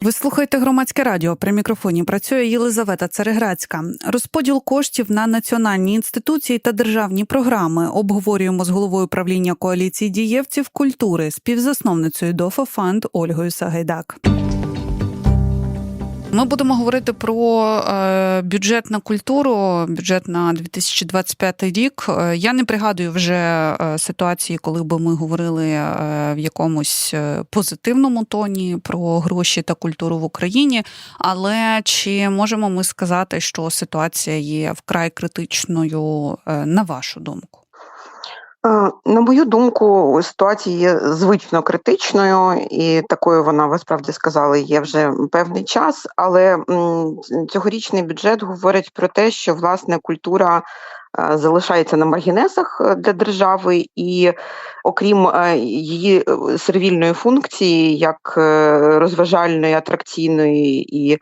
Ви слухаєте громадське радіо. При мікрофоні працює Єлизавета Цареградська. Розподіл коштів на національні інституції та державні програми обговорюємо з головою правління коаліції дієвців культури, співзасновницею ДОФА Фанд Ольгою Сагайдак. Ми будемо говорити про е, бюджет на культуру, бюджет на 2025 рік. Е, Я не пригадую вже е, ситуації, коли би ми говорили в якомусь позитивному тоні про гроші та культуру в Україні. Але чи можемо ми сказати, що ситуація є вкрай критичною, на вашу думку? Е, На мою думку, ситуація є звично критичною, і такою вона, ви справді сказали, є вже певний час. Але цьогорічний бюджет говорить про те, що власне культура е, залишається на маргінесах е, для держави, і окрім її сервільної функції, як розважальної, атракційної і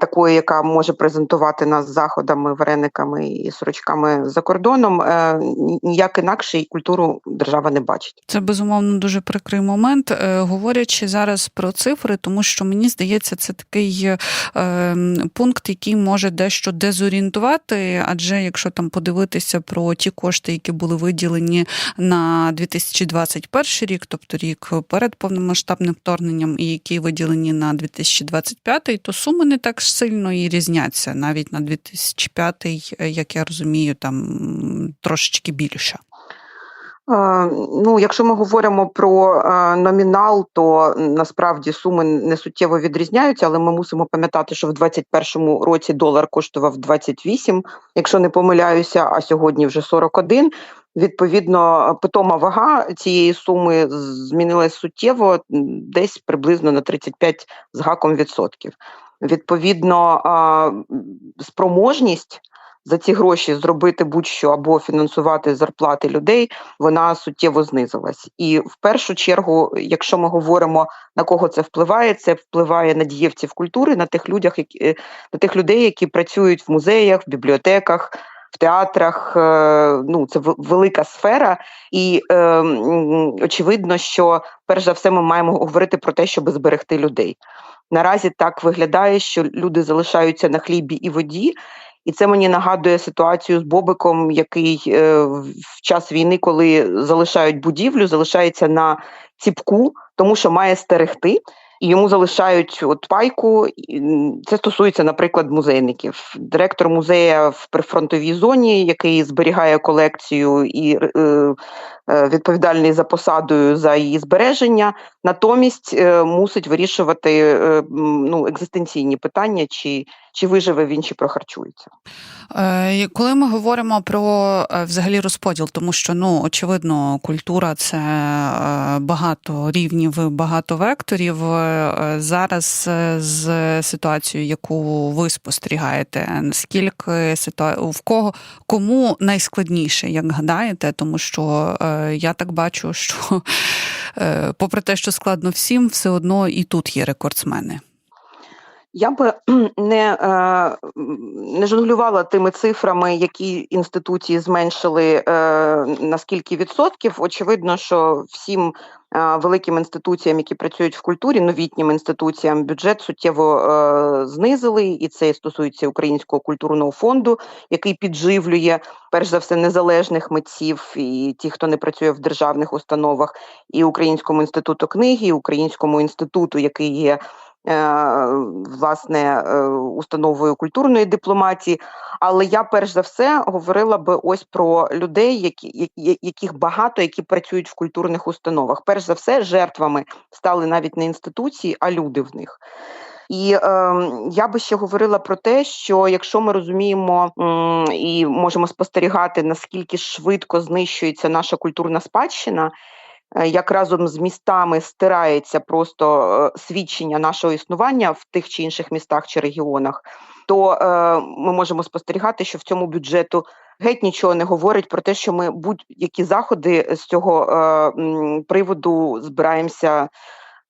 такої, яка може презентувати нас заходами, варениками і сорочками за кордоном, е, ніяк інакше і культуру держава не бачить. Це безумовно дуже прикрий момент. Е, Говорячи зараз про цифри, тому що мені здається, це такий е, пункт, який може дещо дезорієнтувати. Адже якщо там подивитися про ті кошти, які були виділені на 2021 рік, тобто рік перед повномасштабним вторгненням, і які виділені на 2025, то суми не так сильно і різняться. Навіть на 2005, е, як я розумію, там трошечки більше. Ну, якщо ми говоримо про номінал, то насправді суми не суттєво відрізняються, але ми мусимо пам'ятати, що в 2021 році долар коштував 28, якщо не помиляюся, а сьогодні вже 41. Відповідно, питома вага цієї суми змінилась суттєво, десь приблизно на 35 з гаком відсотків. Відповідно, спроможність за ці гроші зробити будь-що або фінансувати зарплати людей, вона суттєво знизилась. І в першу чергу, якщо ми говоримо на кого це впливає, це впливає на дієвців культури, на тих людях, які е, на тих людей, які працюють в музеях, в бібліотеках. В театрах е, ну це велика сфера, і е, очевидно, що перш за все ми маємо говорити про те, щоб зберегти людей. Наразі так виглядає, що люди залишаються на хлібі і воді, і це мені нагадує ситуацію з Бобиком, який е, в час війни, коли залишають будівлю, залишається на ціпку, тому що має стерегти. І йому залишають от пайку. Це стосується, наприклад, музейників. Директор музея в прифронтовій зоні, який зберігає колекцію і е, відповідальний за посадою за її збереження, натомість е, мусить вирішувати е, ну, екзистенційні питання, чи, чи виживе він, чи прохарчується. Е, Коли ми говоримо про е, взагалі розподіл, тому що ну очевидно, культура це е, багато рівнів, багато векторів. Е, Зараз е, з ситуацією, яку ви спостерігаєте, наскільки ситуа... в кого кому найскладніше, як гадаєте, тому що е, я так бачу, що е, попри те, що складно всім, все одно і тут є рекордсмени. Я би не, е, не жонглювала тими цифрами, які інституції зменшили наскільки на скільки відсотків. Очевидно, що всім е, великим інституціям, які працюють в культурі, новітнім інституціям, бюджет суттєво е, знизили, і це стосується Українського культурного фонду, який підживлює перш за все незалежних митців і ті, хто не працює в державних установах, і Українському інституту книги, і Українському інституту, який є власне е, установою культурної дипломатії. Але я перш за все говорила би ось про людей, які, яких багато, які працюють в культурних установах. Перш за все, жертвами стали навіть не інституції, а люди в них. І е, я би ще говорила про те, що якщо ми розуміємо м, і можемо спостерігати, наскільки швидко знищується наша культурна спадщина, е, як разом з містами стирається просто е, свідчення нашого існування в тих чи інших містах чи регіонах, то е, ми можемо спостерігати, що в цьому бюджету геть нічого не говорить про те, що ми будь-які заходи з цього е, приводу збираємося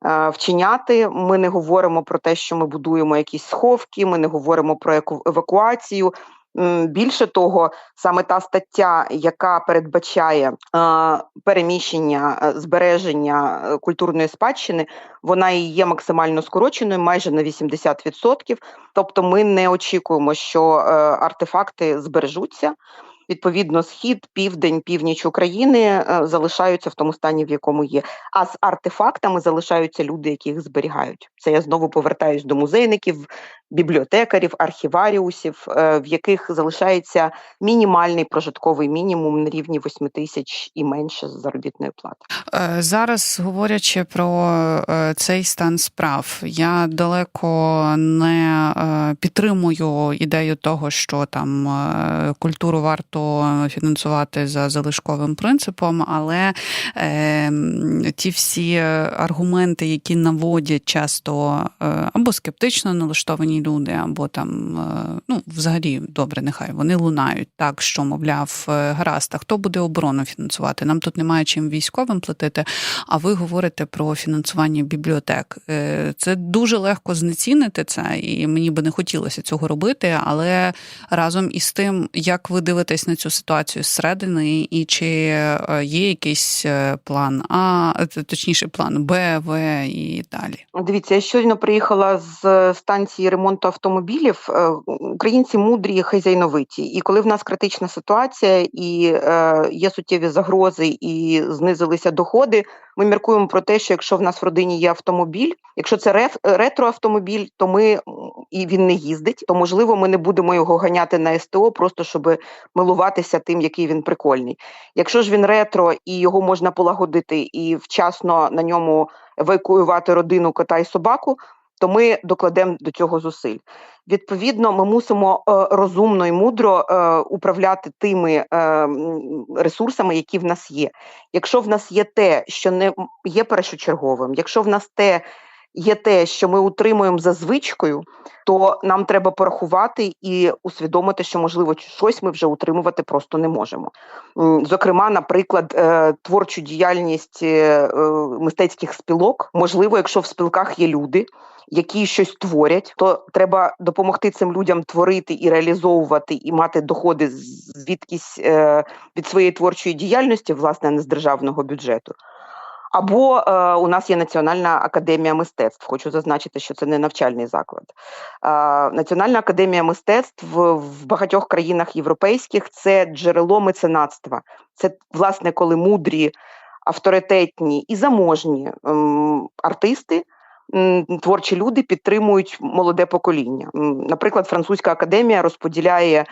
е, вчиняти. Ми не говоримо про те, що ми будуємо якісь сховки, ми не говоримо про евакуацію. Більше того, саме та стаття, яка передбачає переміщення е, збереження е, культурної спадщини, вона і є максимально скороченою, майже на 80%. Тобто, ми не очікуємо, що е, артефакти збережуться. Відповідно, схід, південь, північ України е, залишаються в тому стані, в якому є. А з артефактами залишаються люди, які їх зберігають. Це я знову повертаюсь до музейників, бібліотекарів, архіваріусів, е, в яких залишається мінімальний прожитковий мінімум на рівні 8 тисяч і менше заробітної плати. Е, Зараз говорячи про цей стан справ, я далеко не підтримую ідею того, що там культуру варто фінансувати за залишковим принципом, але е, ті всі аргументи, які наводять часто е, або скептично налаштовані люди, або там е, ну взагалі добре, нехай вони лунають так, що мовляв, е, гаразд, а хто буде оборону фінансувати? Нам тут немає чим військовим платити. А ви говорите про фінансування бібліотек. Це дуже легко знецінити це, і мені би не хотілося цього робити. Але разом із тим, як ви дивитесь на цю ситуацію зсередини, і чи е, є якийсь е, план А, точніше, план Б, В і далі. Дивіться, я щойно приїхала з станції ремонту автомобілів. Е, Українці мудрі, хазяйновиті. І коли в нас критична ситуація і е, є суттєві загрози, і знизилися доходи, ми міркуємо про те, що якщо в нас в родині є автомобіль, якщо це ретроавтомобіль, то ми і він не їздить, то можливо ми не будемо його ганяти на СТО, просто щоб милуватися тим, який він прикольний. Якщо ж він ретро і його можна полагодити і вчасно на ньому евакуювати родину, кота і собаку, то ми докладемо до цього зусиль. Відповідно, ми мусимо е, розумно і мудро е, управляти тими е, ресурсами, які в нас є. Якщо в нас є те, що не є першочерговим, якщо в нас те є те, що ми утримуємо за звичкою, то нам треба порахувати і усвідомити, що можливо щось ми вже утримувати просто не можемо. Зокрема, наприклад, е, творчу діяльність е, е, мистецьких спілок, можливо, якщо в спілках є люди. Які щось творять, то треба допомогти цим людям творити і реалізовувати, і мати доходи звідкись е, від своєї творчої діяльності, власне, не з державного бюджету. Або е, у нас є Національна академія мистецтв. Хочу зазначити, що це не навчальний заклад. Е, Національна академія мистецтв в, багатьох країнах європейських це джерело меценатства. Це власне, коли мудрі, авторитетні і заможні ем, артисти. Творчі люди підтримують молоде покоління. Наприклад, французька академія розподіляє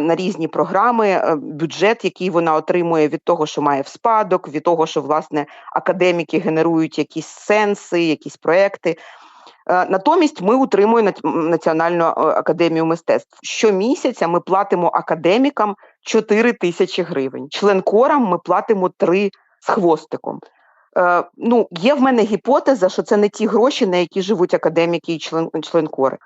на різні програми е, бюджет, який вона отримує від того, що має в спадок, від того, що власне академіки генерують якісь сенси, якісь проекти. Е, Натомість ми утримуємо Національну е, академію мистецтв. Щомісяця ми платимо академікам 4 тисячі гривень. Членкорам ми платимо 3 з хвостиком. Е, ну, є в мене гіпотеза, що це не ті гроші, на які живуть академіки і член, членкори.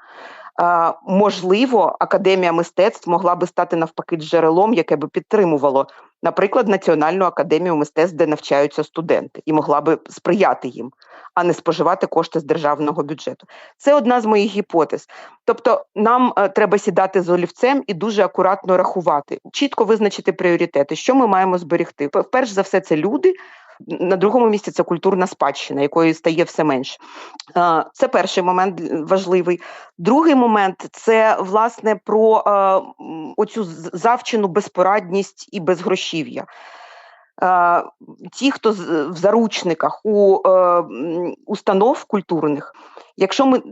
Е, можливо, академія мистецтв могла би стати навпаки джерелом, яке би підтримувало, наприклад, Національну академію мистецтв, де навчаються студенти, і могла би сприяти їм, а не споживати кошти з державного бюджету. Це одна з моїх гіпотез. Тобто, нам е, треба сідати з олівцем і дуже акуратно рахувати, чітко визначити пріоритети, що ми маємо зберегти. Перш за все, це люди. На другому місці це культурна спадщина, якої стає все менше. Це перший момент важливий. Другий момент це власне про оцю завчену безпорадність і безгрошів'я. Ті, хто в заручниках у е, установ культурних, якщо ми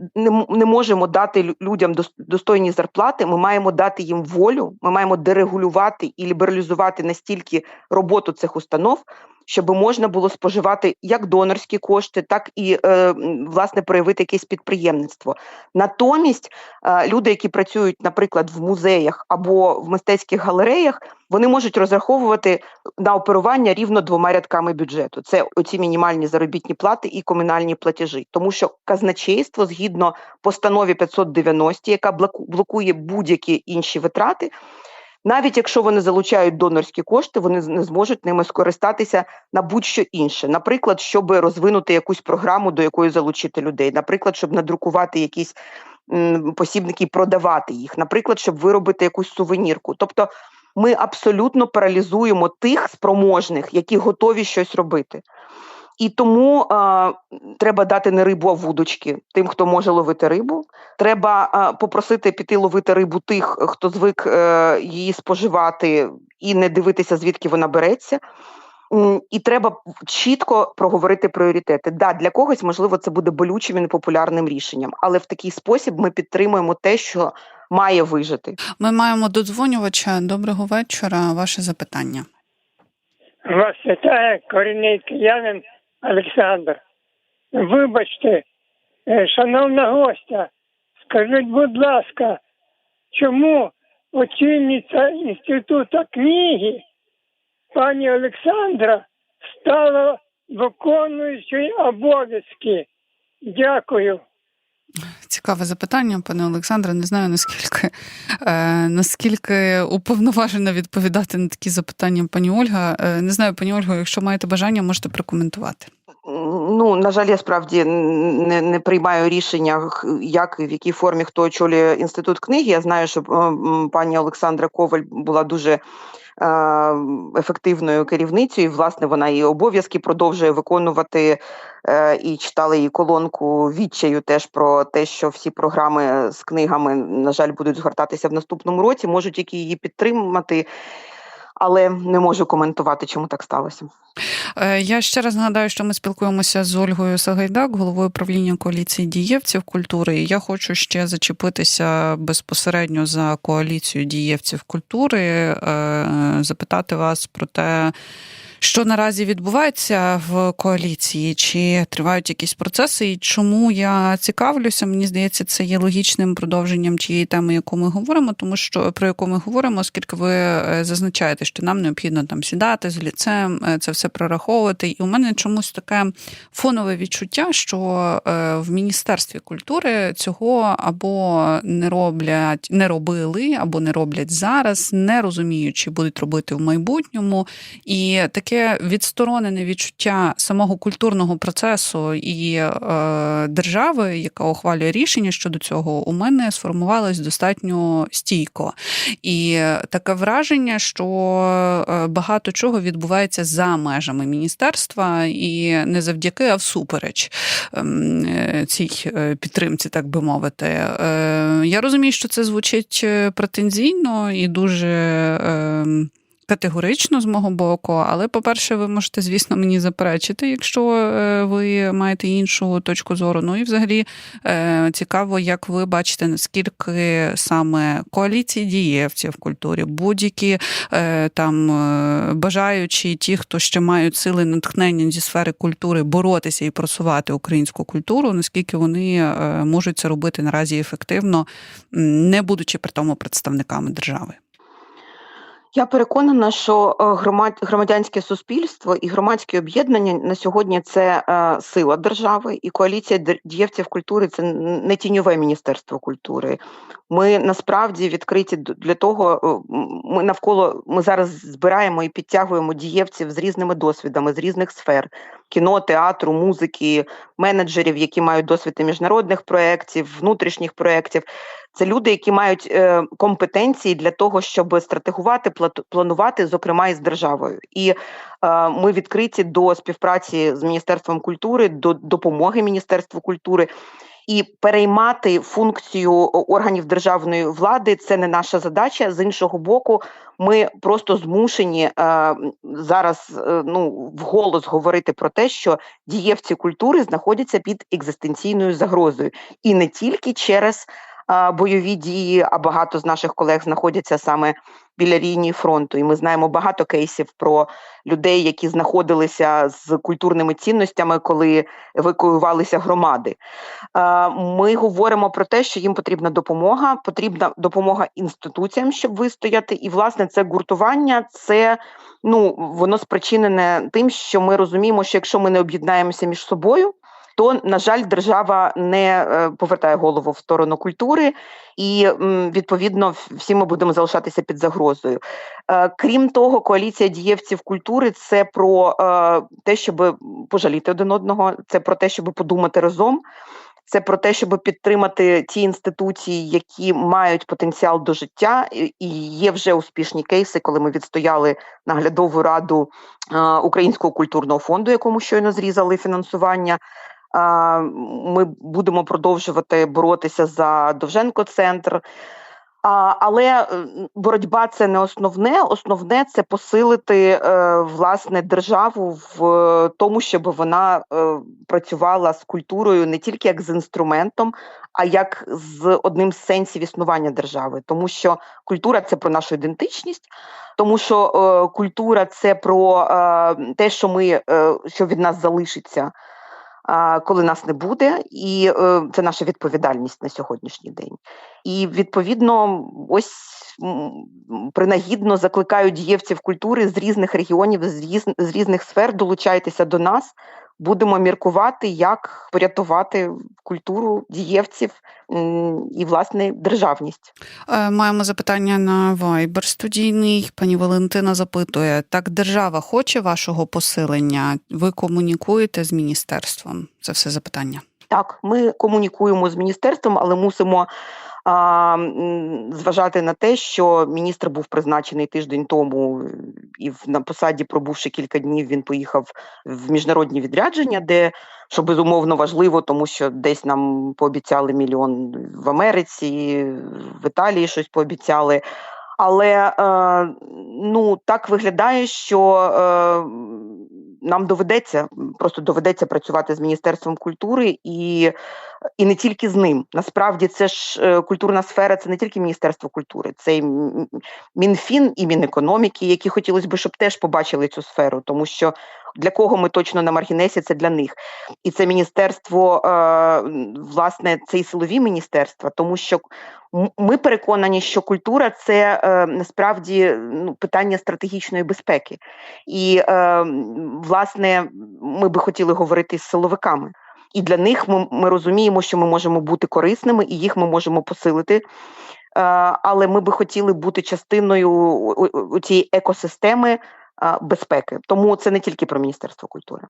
не, можемо дати людям достойні зарплати, ми маємо дати їм волю, ми маємо дерегулювати і лібералізувати настільки роботу цих установ, щоб можна було споживати як донорські кошти, так і е, власне проявити якесь підприємництво. Натомість е, люди, які працюють, наприклад, в музеях або в мистецьких галереях, вони можуть розраховувати на оперування рівно двома рядками бюджету. Це оці мінімальні заробітні плати і комунальні платежі, тому що казначейство згідно постанові 590, яка блоку- блокує будь-які інші витрати. Навіть якщо вони залучають донорські кошти, вони не зможуть ними скористатися на будь-що інше. Наприклад, щоб розвинути якусь програму, до якої залучити людей, наприклад, щоб надрукувати якісь посібники і продавати їх, наприклад, щоб виробити якусь сувенірку. Тобто ми абсолютно паралізуємо тих спроможних, які готові щось робити. І тому а, треба дати не рибу, а вудочки тим, хто може ловити рибу. Треба а, попросити піти ловити рибу тих, хто звик е, її споживати і не дивитися, звідки вона береться. І треба чітко проговорити пріоритети. Да, для когось можливо це буде болючим і непопулярним рішенням, але в такий спосіб ми підтримуємо те, що має вижити. Ми маємо додзвонювача. Доброго вечора. Ваше запитання. Вас вітає корінний киянин Олександр. Вибачте, е, шановна гостя, скажіть, будь ласка, чому очільниця Інституту книги пані Олександра стала виконуючою обов'язки? Дякую. Цікаве запитання, пане Олександре. Не знаю наскільки е, наскільки уповноважена відповідати на такі запитання пані Ольга. Е, не знаю, пані Ольго, якщо маєте бажання, можете прокоментувати. Ну, на жаль, я справді не, не приймаю рішення, як в якій формі хто очолює інститут книги. Я знаю, що пані Олександра Коваль була дуже ефективною керівницею. І, власне, вона і обов'язки продовжує виконувати. Е, І читали її колонку відчаю теж про те, що всі програми з книгами, на жаль, будуть згортатися в наступному році. Можу тільки її підтримати, але не можу коментувати, чому так сталося. Е, Я ще раз нагадаю, що ми спілкуємося з Ольгою Сагайдак, головою правління коаліції дієвців культури. І я хочу ще зачепитися безпосередньо за коаліцію дієвців культури, е, запитати вас про те. Що наразі відбувається в коаліції? Чи тривають якісь процеси? І чому я цікавлюся? Мені здається, це є логічним продовженням тієї теми, яку ми говоримо, тому що про яку ми говоримо, оскільки ви е, зазначаєте, що нам необхідно там сідати з ліцем, це все прораховувати. І у мене чомусь таке фонове відчуття, що е, в міністерстві культури цього або не роблять, не робили, або не роблять зараз, не розуміють, чи будуть робити в майбутньому. І таке відсторонене відчуття самого культурного процесу і е, держави, яка ухвалює рішення щодо цього, у мене сформувалось достатньо стійко. І таке враження, що е, багато чого відбувається за межами міністерства, і не завдяки, а всупереч ем, е, цій е, підтримці, так би мовити. Е, Я розумію, що це звучить претензійно і дуже. Категорично з мого боку, але, по-перше, ви можете, звісно, мені заперечити, якщо е, ви маєте іншу точку зору. Ну і взагалі е, цікаво, як ви бачите, наскільки саме коаліції дієвців в культурі, будь-які е, там бажаючі, ті, хто ще мають сили натхнення зі сфери культури боротися і просувати українську культуру, наскільки вони можуть це робити наразі ефективно, не будучи при тому представниками держави. Я переконана, що е, громад- громадянське суспільство і громадські об'єднання на сьогодні це е, сила держави, і коаліція дієвців культури це не тіньове міністерство культури. Ми насправді відкриті для того. е, Ми навколо ми зараз збираємо і підтягуємо дієвців з різними досвідами з різних сфер: кіно, театру, музики, менеджерів, які мають досвід міжнародних проєктів, внутрішніх проєктів. Це люди, які мають е, компетенції для того, щоб стратегувати, планувати, зокрема і з державою. І е, ми відкриті до співпраці з Міністерством культури, до допомоги Міністерству культури. І переймати функцію органів державної влади це не наша задача. З іншого боку, ми просто змушені е, зараз е, ну вголос говорити про те, що дієвці культури знаходяться під екзистенційною загрозою, і не тільки через бойові дії, а багато з наших колег знаходяться саме біля лінії фронту. І ми знаємо багато кейсів про людей, які знаходилися з культурними цінностями, коли евакуювалися громади. Ми говоримо про те, що їм потрібна допомога, потрібна допомога інституціям, щоб вистояти. І власне це гуртування, це ну воно спричинене тим, що ми розуміємо, що якщо ми не об'єднаємося між собою то на жаль, держава не е, повертає голову в сторону культури, і відповідно всі ми будемо залишатися під загрозою. Е, Крім того, коаліція дієвців культури це про е, те, щоб пожаліти один одного, це про те, щоб подумати разом. це про те, щоб підтримати ті інституції, які мають потенціал до життя, і є вже успішні кейси, коли ми відстояли наглядову раду Українського культурного фонду, якому щойно зрізали фінансування. Ми будемо продовжувати боротися за Довженко центр. Але е, боротьба це не основне. Основне це посилити е, власне державу в е, тому, щоб вона працювала з культурою не тільки як з інструментом, а як з одним з сенсів існування держави, тому що культура це про нашу ідентичність, тому що культура це про те, що ми що від нас залишиться. Коли нас не буде, і е, це наша відповідальність на сьогоднішній день. І відповідно, ось принагідно закликаю дієвців культури з різних регіонів, з різних сфер долучайтеся до нас. Будемо міркувати, як порятувати культуру дієвців і власне державність. Е, Маємо запитання на Viber студійний. Пані Валентина запитує: так, держава хоче вашого посилення? Ви комунікуєте з міністерством? Це все запитання. Так, ми комунікуємо з міністерством, але мусимо а, зважати на те, що міністр був призначений тиждень тому, і на посаді, пробувши кілька днів, він поїхав в міжнародні відрядження, де що безумовно важливо, тому що десь нам пообіцяли мільйон в Америці, в Італії щось пообіцяли. Але е, ну так виглядає, що е, нам доведеться просто доведеться працювати з міністерством культури і, і не тільки з ним. Насправді, це ж е, культурна сфера, це не тільки міністерство культури, це і Мінфін і Мінекономіки, які хотілося б, щоб теж побачили цю сферу, тому що для кого ми точно на маргінесі, це для них. І це міністерство, е, власне, це і силові міністерства, тому що ми переконані, що культура це е, насправді ну, питання стратегічної безпеки. І, е, власне, ми би хотіли говорити з силовиками. І для них ми, ми розуміємо, що ми можемо бути корисними, і їх ми можемо посилити. Але ми би хотіли бути частиною цієї екосистеми безпеки. Тому це не тільки про Міністерство культури.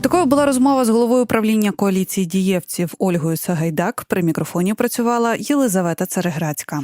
Такою була розмова з головою правління коаліції дієвців Ольгою Сагайдак. При мікрофоні працювала Єлизавета Цареградська.